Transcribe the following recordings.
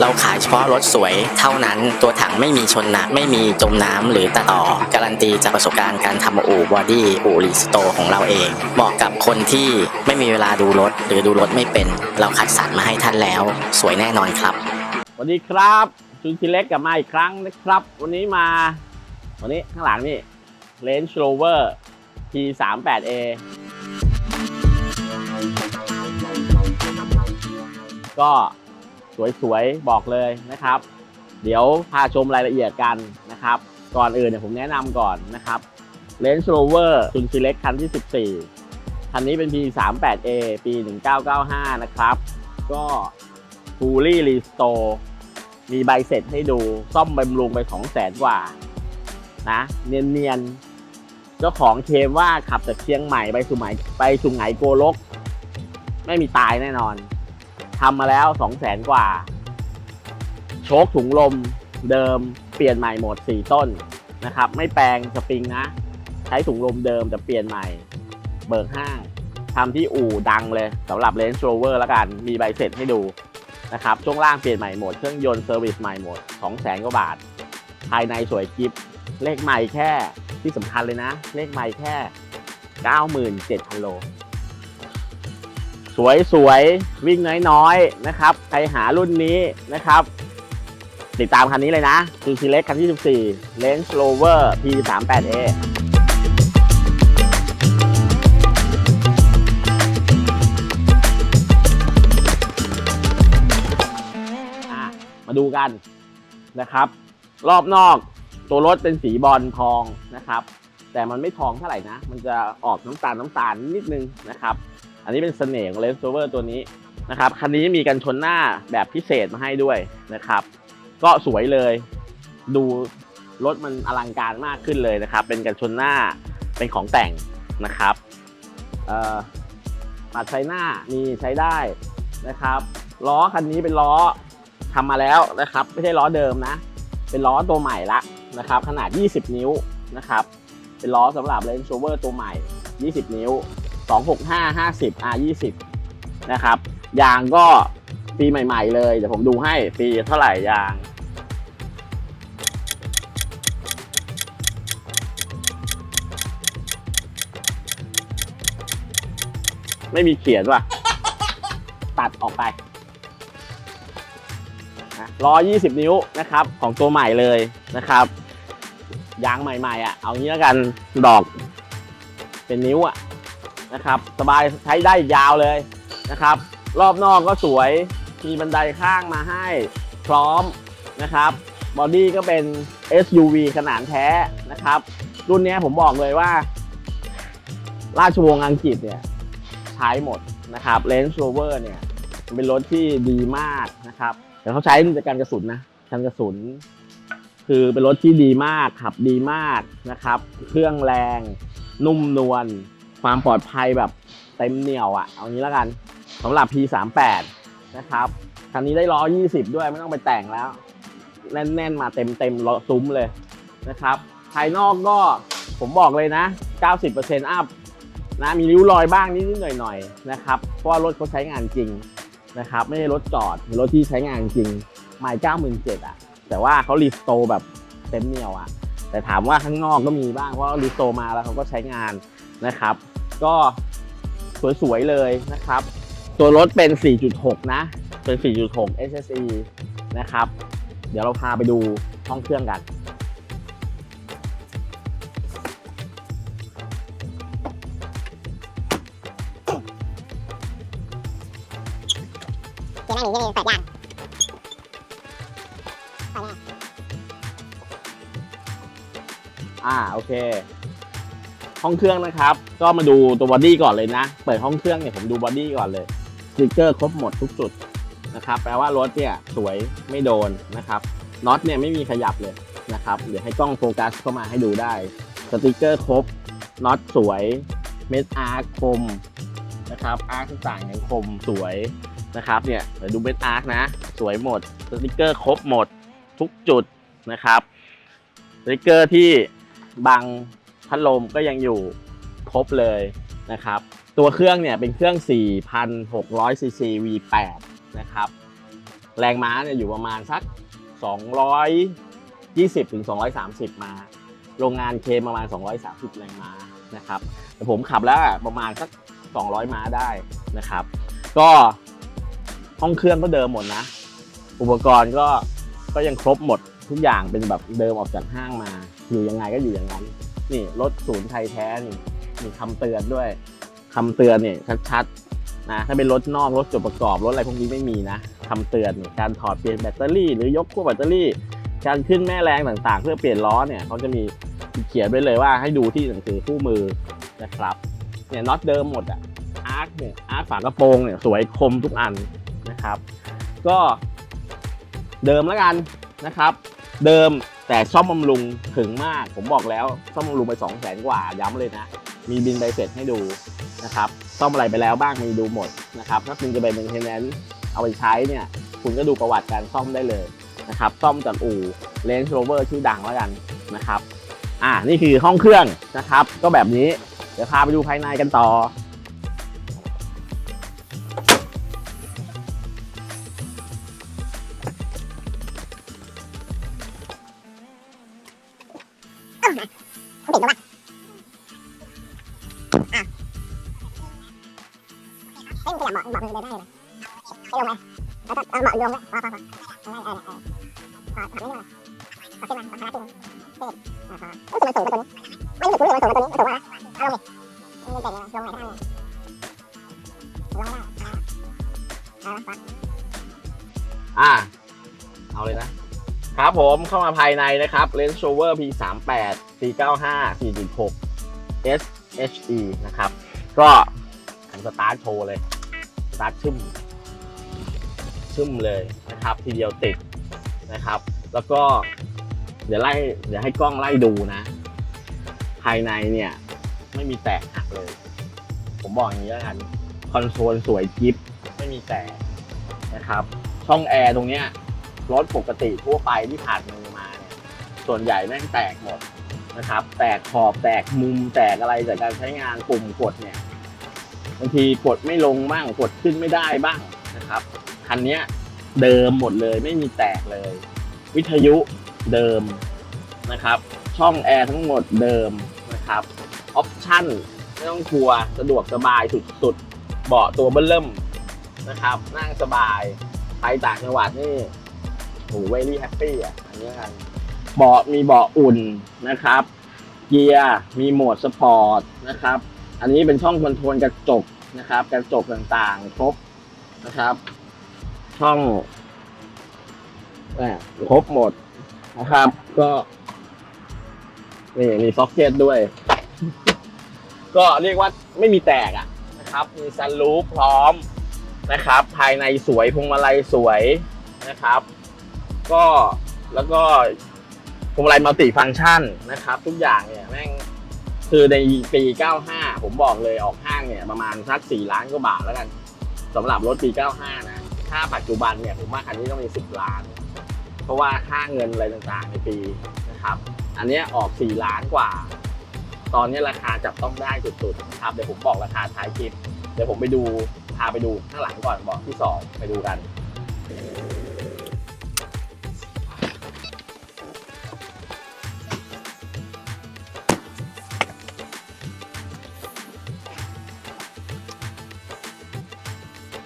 เราขายเฉพาะรถสวยเท่านั้นตัวถังไม่มีชนนะไม่มีจมน้ำหรือตะต่อ การันตีจากประสบการณ์การทำอู่บอดี้อู่รีสโตของเราเอง เหมาะกับคนที่ไม่มีเวลาดูรถ หรือดูรถไม่เป็น เราคัดสรรมาให้ท่านแล้ว สวยแน่นอนครับสวัสดีครับชุนชิเล็กกลับมาอีกครั้งนะครับ วันนี้มา วันนี้ข้างหลังนี่ Range Rover P38A ก็ สวยๆ บอกเลยนะครับ เดี๋ยวพาชมรายละเอียดกันนะครับ ก่อนอื่นเนี่ยผมแนะนำก่อนนะครับ Range Rover ชุนชิเล็กคันที่ 14 คันนี้เป็น P38A ปี 1995 นะครับ ก็ Fully Restore มีใบเสร็จให้ดูซ่อมบำรุงไป 2 0 0แสนกว่านะเนียนๆ เจ้าของเคมว่าขับจากเชียงใหม่ไปสุไหงไปสุไหงโกลก ไม่มีตายแน่นอน ทำมาแล้ว2 0 0แสนกว่า โชคถุงลมเดิมเปลี่ยนใหม่หมด 4 ต้นนะครับ ไม่แปลงสปริงนะ ใช้ถุงลมเดิมแต่เปลี่ยนใหม่ เบิกห้างทำที่อู่ดังเลยสำหรับ Range Rover แล้วกัน มีใบเสร็จให้ดูนะครับ ช่วงล่างเปลี่ยนใหม่หมด เครื่องยนต์เซอร์วิสใหม่หมด 2 แสนกว่าบาท ภายในสวยกิฟเลขใหม่แค่ที่สำคัญเลยนะ เลขใหม่แค่ 97,000โล สวยสวยๆวิ่งน้อยๆนะครับใครหารุ่นนี้นะครับ ติดตามคันนี้เลยนะซูซิเล็กคันที่ 14 Range Rover P38A อะมาดูกันนะครับ รอบนอกตัวรถเป็นสีบอลทองนะครับ แต่มันไม่ทองเท่าไหร่นะ มันจะออกน้ำตาลน้ำตาลนิดนึงนะครับ อันนี้เป็นเสน่ห์ของ Range Rover ตัวนี้นะครับ คันนี้มีกันชนหน้าแบบพิเศษมาให้ด้วยนะครับ ก็สวยเลย ดูรถมันอลังการมากขึ้นเลยนะครับ เป็นกันชนหน้าเป็นของแต่งนะครับปัดไฟหน้ามีใช้ได้นะครับ ล้อคันนี้เป็นล้อทำมาแล้วนะครับ ไม่ใช่ล้อเดิมนะ เป็นล้อตัวใหม่ละนะครับ ขนาด 20 นิ้วนะครับ เป็นล้อสำหรับ Range Rover ตัวใหม่ 20 นิ้ว 265 50 R 20นะครับ ยางก็ปีใหม่ ๆ เลย เดี๋ยวผมดูให้ปีเท่าไหร่ยางไม่มีเขียนว่ะ ตัดออกไปนะล้อ20นิ้วนะครับ ของตัวใหม่เลยนะครับ ยางใหม่ๆอะ เอางี้แล้วกัน ดอก เป็นนิ้วอะ นะครับ สบายใช้ได้ยาวเลยนะครับ รอบนอกก็สวย มีบันไดข้างมาให้พร้อมนะครับบอดี้ก็เป็น SUV ขนาดแท้นะครับ รุ่นนี้ผมบอกเลยว่า ราชวงศ์อังกฤษเนี่ยใช้หมดนะครับ Range Rover เนี่ยเป็นรถที่ดีมากนะครับ แต่เขาใช้ในการกระสุนนะการกระสุน คือเป็นรถที่ดีมากขับดีมากนะครับ เครื่องแรง นุ่มนวล ความปลอดภัยแบบเต็มเหนียวอะ่ะ เอางี้แล้วกันสำหรับ P38 นะครับคันนี้ได้ล้อ 20 ด้วยไม่ต้องไปแต่งแล้ว แน่นๆมาเต็มเต็มๆล้อซุ้มเลยนะครับภายนอกก็ผมบอกเลยนะ 90%อัพนะมีริ้วรอยบ้างนิดๆหน่อยๆนะครับเพราะว่ารถเขาใช้งานจริงนะครับไม่ใช่รถจอดเป็นรถที่ใช้งานจริงไม่เก้าหมื่นเจ็ดอะ แต่ว่าเขารีสโตแบบเต็มเหนียวอะ แต่ถามว่าข้างนอกก็มีบ้างเพราะว่ารีสโตมาแล้วเขาก็ใช้งานนะครับ ก็สวยๆเลยนะครับ ตัวรถเป็น 4.6 นะ เป็น 4.6 SSE นะครับ เดี๋ยวเราพาไปดูห้องเครื่องกันเกียร์หน้าหนีเกียร์หนึ่งเปิดยางเปิดแน่อ่า โอเค ห้องเครื่องนะครับ ก็มาดูตัวบอดี้ก่อนเลยนะ เปิดห้องเครื่องเนี่ยผมดูบอดี้ก่อนเลยสติกเกอร์ครบหมดทุกจุดนะครับ แปลว่ารถเนี่ยสวยไม่โดนนะครับ น็อตเนี่ยไม่มีขยับเลยนะครับ เดี๋ยวให้กล้องโฟกัสเข้ามาให้ดูได้ สติกเกอร์ครบ น็อตสวย เม็ดอาร์คคมนะครับ อาร์คต่างๆยังคมสวยนะครับ เนี่ยเดี๋ยวดูเม็ดอาร์คนะ สวยหมด สติกเกอร์ครบหมดทุกจุดนะครับ สติกเกอร์ที่บัง พัดลมก็ยังอยู่ครบเลยนะครับ ตัวเครื่องเนี่ยเป็นเครื่อง 4,600 cc V8 นะครับ แรงม้าเนี่ยอยู่ประมาณสัก 220ถึง230 มา โรงงานเคมประมาณ 230 แรงม้านะครับแต่ผมขับแล้วอะประมาณสัก 200 ม้าได้นะครับ ก็ห้องเครื่องก็เดิมหมดนะ อุปกรณ์ก็ก็ยังครบหมดทุกอย่างเป็นแบบเดิมออกจากห้างมา อยู่ยังไงก็อยู่อย่างนั้น นี่รถศูนย์ไทยแท้นี่มีคำเตือนด้วยคำเตือนเนี่ยชัดๆนะถ้าเป็นรถนอกรถจดประกอบรถอะไรพวกนี้ไม่มีนะคำเตือนการถอดเปลี่ยนแบตเตอรี่ หรือยกขั้วแบตเตอรี่ การขึ้นแม่แรงต่างๆ เพื่อเปลี่ยนล้อเนี่ยเขาจะมีเขียนไว้เลยว่าให้ดูที่หนังสือคู่มือนะครับเนี่ยน็อตเดิมหมดอะอาร์คเนี่ยอาร์คฝากระโปรงเนี่ยสวยคมทุกอันนะครับ ก็เดิมแล้วกันนะครับ เดิม แต่ซ่อมบำรุงถึงมาก ผมบอกแล้วซ่อมบำรุงไป2 0 0แสนกว่าย้ำเลยนะ มีบินใบเสร็จให้ดูนะครับซ่อมอะไรไปแล้วบ้างมีดูหมดนะครับถ้าคุณจะไปเป็นเทนแนนเอาไปใช้เนี่ยคุณก็ดูประวัติการซ่อมได้เลยนะครับซ่อมจากอู่ Range Rover ชื่อดังแล้วกันนะครับอ่านี่คือห้องเครื่องนะครับ ก็แบบนี้เดี๋ยวพาไปดูภายในกันต่อ เฮ้มึงขยับเบาะเบาะมึงเดินได้เลยให้ลงไหมแล้วก็เอาเบาะโยงไว้พอพอพอเออเออเออพอถามนิดนึงพอขึ้นมาพอขาขึ้นเด็ดพอพอรู้สึกมันสูงกว่าตัวนี้ไม่รู้สึกรู้สึกมันสูงกว่าตัวนี้สูงกว่านะเอาลงดิมึงเก่งเลยลงไหนได้เลยลงไม่ได้เอาละอ่าเอาเลยนะครับผมเข้ามาภายในนะครับ Range Rover P38 495 4.6 SHE นะครับ ก็ผมสตาร์ทโชว์เลย สตาร์ทชึ่มชึมเลยนะครับ ทีเดียวติดนะครับ แล้วก็เดี๋ยวไล่เดี๋ยวให้กล้องไล่ดูนะ ภายในเนี่ย ไม่มีแตกหักเลย ผมบอกอย่างนี้แล้วกันคอนโซลสวยกิฟไม่มีแตกนะครับ ช่องแอร์ตรงเนี้ยรถปกติทั่วไปที่ผ่านมือมาเนี่ยส่วนใหญ่แม่งแตกหมดนะครับ แตกขอบแตกมุมแตกอะไรจากการใช้งานปุ่มกดเนี่ยางทีกดไม่ลงบ้างกดขึ้นไม่ได้บ้างนะครับคันนี้เดิมหมดเลยไม่มีแตกเลย วิทยุเดิมนะครับ ช่องแอร์ทั้งหมดเดิมนะครับออปชั่นไม่ต้องกลัวสะดวกสบายสุดๆเบาะตัวเบิ้ลเริ่มนะครับ นั่งสบายไปต่างจังหวัดนี่โหเวลี่แฮปปี้อะอันนี้กันเบาะมีเบาะอุ่นนะครับ เกียร์มีโหมดสปอร์ตนะครับ อันนี้เป็นช่องคอนโทรลกระจก นะครับกระจกต่างๆ ครบนะครับ ช่องแหม่ครบหมดนะครับ ก็นี่มีซ็อกเก็ตด้วย ก็เรียกว่าไม่มีแตกอะนะครับ มีซันรูฟพร้อมนะครับ ภายในสวยพวงมาลัยสวยนะครับ ก็แล้วก็พวงมาลัยมัลติฟังก์ชันนะครับ ทุกอย่างเนี่ยแม่ง คือในปี 95 ผมบอกเลยออกห้างเนี่ยประมาณสัก 4 ล้านกว่าบาทแล้วกันสำหรับรถปี 95 นะ ถ้าปัจจุบันเนี่ยผมว่าคันนี้ต้องมี 10 ล้าน เพราะว่าค่าเงินอะไรต่างๆในปีนะครับ อันนี้ออก 4 ล้านกว่า ตอนนี้ราคาจับต้องได้สุดๆนะครับเดี๋ยวผมบอกราคาท้ายคลิป เดี๋ยวผมไปดูพาไปดูข้างหลังก่อนบอกที่สองไปดูกัน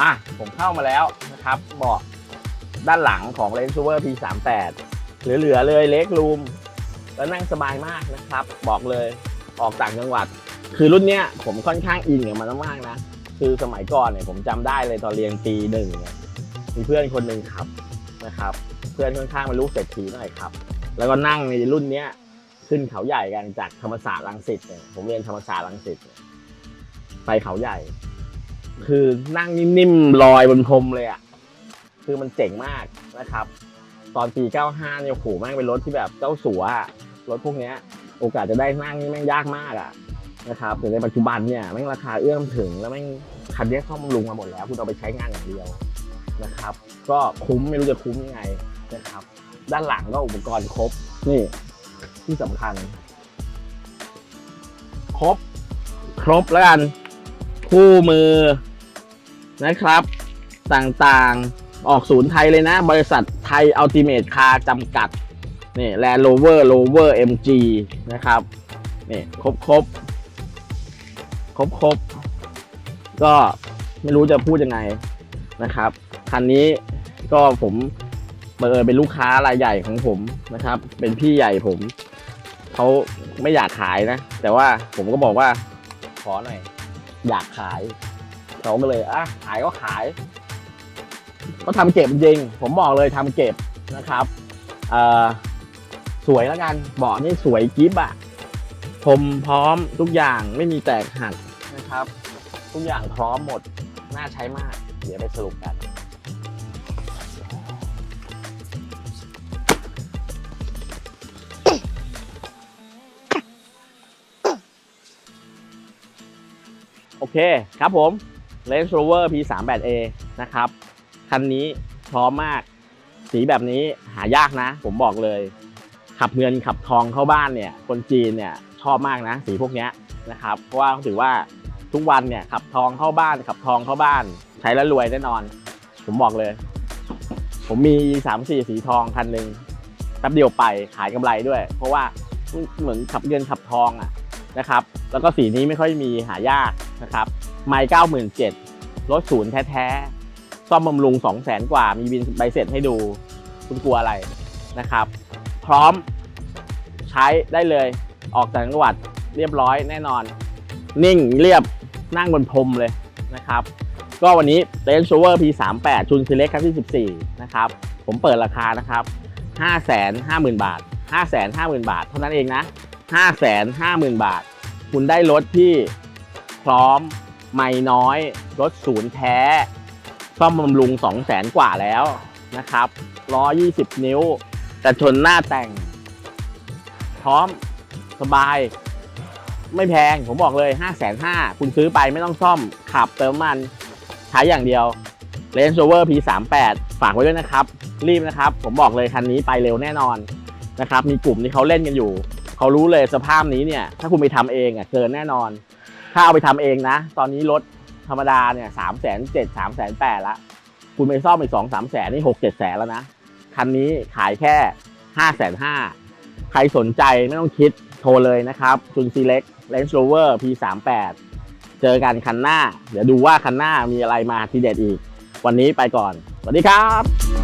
อะผมเข้ามาแล้วนะครับเบาะด้านหลังของ Range Rover P38 เหลือๆเลยเล็กรูมแล้วนั่งสบายมากนะครับ บอกเลยออกต่างจังหวัด คือรุ่นเนี้ยผมค่อนข้างอินกับมันมากๆนะ คือสมัยก่อนเนี่ยผมจำได้เลยตอนเรียนปีหนึ่งเนี่ยมีเพื่อนคนหนึ่งขับนะครับ เพื่อนค่อนข้างเป็นลูกเศรษฐีหน่อยครับ แล้วก็นั่งในรุ่นเนี้ยขึ้นเขาใหญ่กันจากธรรมศาสตร์รังสิตเนี่ยผมเรียนธรรมศาสตร์รังสิตไปเขาใหญ่ คือนั่งนิ่มๆลอยบนพรมเลยอะ คือมันเจ๋งมากนะครับ ตอนปี 95 เนี่ยโหแม่งเป็นรถที่แบบเจ้าสัวรถพวกเนี้ย โอกาสจะได้นั่งนี่แม่งยากมากอะนะครับแต่ในปัจจุบันเนี่ยแม่งราคาเอื้อมถึงแล้วแม่งคันนี้ซ่อมบำรุงมาหมดแล้วคุณเอาไปใช้งานอย่างเดียวนะครับ ก็คุ้มไม่รู้จะคุ้มยังไงนะครับ ด้านหลังก็อุปกรณ์ครบนี่ที่สำคัญ ครบ ครบแล้วกัน คู่มือนะครับ ต่างๆออกศูนย์ไทยเลยนะ บริษัทไทยอัลติเม e คาร์จำกัดนี่แลนด์โรเวอร์โรเวอร์เอ็มจีนะครับนี่ครบครบครบครบก็ไม่รู้จะพูดยังไงนะครับ คันนี้ก็ผมบังเอิญเป็นลูกค้ารายใหญ่ของผมนะครับ เป็นพี่ใหญ่ผมเขาไม่อยากขายนะ แต่ว่าผมก็บอกว่าขอหน่อย อยากขายเขาก็เลยอะขายก็ขาย ก็ทำเก็บจริง ผมบอกเลยทำเก็บนะครับเอ่อสวยแล้วกันเบาะนี่สวยกิฟอะพรมพร้อมทุกอย่างไม่มีแตกหักนะครับ ทุกอย่างพร้อมหมดน่าใช้มาก เดี๋ยวไปสรุปกัน โอเคครับผม Range Rover P38A นะครับ คันนี้พร้อมมาก สีแบบนี้หายากนะ ผมบอกเลย ขับเงินขับทองเข้าบ้านเนี่ย คนจีนเนี่ยชอบมากนะ สีพวกนี้นะครับ เพราะว่าเขาถือว่าทุกวันเนี่ยขับทองเข้าบ้าน ขับทองเข้าบ้าน ใช้แล้วรวยแน่นอน ผมบอกเลย ผมมีสามสี่สีทองคันหนึ่งแป๊บเดียวไปขายกำไรด้วย เพราะว่าเหมือนขับเงินขับทองอะ นะครับ แล้วก็สีนี้ไม่ค่อยมีหายากนะครับไมล์เก้าหมื่นเจ็ดรถศูนย์แท้ๆซ่อมบำรุงสองแสนกว่า มีบินใบเสร็จให้ดูคุณกลัวอะไรนะครับ พร้อมใช้ได้เลยออกจากจังหวัดเรียบร้อยแน่นอน นิ่งเรียบนั่งบนพรมเลยนะครับ ก็วันนี้ Range Rover P38 ชุนซีเล็กครั้งที่ 14 นะครับ ผมเปิดราคานะครับ 550,000 บาท 550,000 บาท เท่านั้นเองนะ 550,000 บาท คุณได้รถที่พร้อมไม่น้อย รถศูนย์แท้ซ่อมบำรุง 200,000กว่าแล้วนะครับล้อ20 นิ้วแต่ชนหน้าแต่ง พร้อมสบาย ไม่แพง ผมบอกเลย 5 5 0 0 0คุณซื้อไปไม่ต้องซ่อม ขับเติมมันใช้อย่างเดียว Range Rover P38 ฝากไว้ด้วยนะครับ รีบนะครับ ผมบอกเลยคันนี้ไปเร็วแน่นอนนะครับ มีกลุ่มที่เขาเล่นกันอยู่ เขารู้เลยสภาพนี้เนี่ย ถ้าคุณไปทำเองอะเกินแน่นอน ถ้าเอาไปทำเองนะ ตอนนี้รถธรรมดาเนี่ยสามแสนเจ็ดสามแสนแปดละ คุณไปซ่อมอีกสองสามแสนนี่หกเจ็ดแสนแล้วนะ คันนี้ขายแค่ห้าแสนห้าใครสนใจไม่ต้องคิดโทรเลยนะครับจุนซีเล็ก Range Rover P38 เจอกันคันหน้า เดี๋ยวดูว่าคันหน้ามีอะไรมาทีเด็ดอีก วันนี้ไปก่อน สวัสดีครับ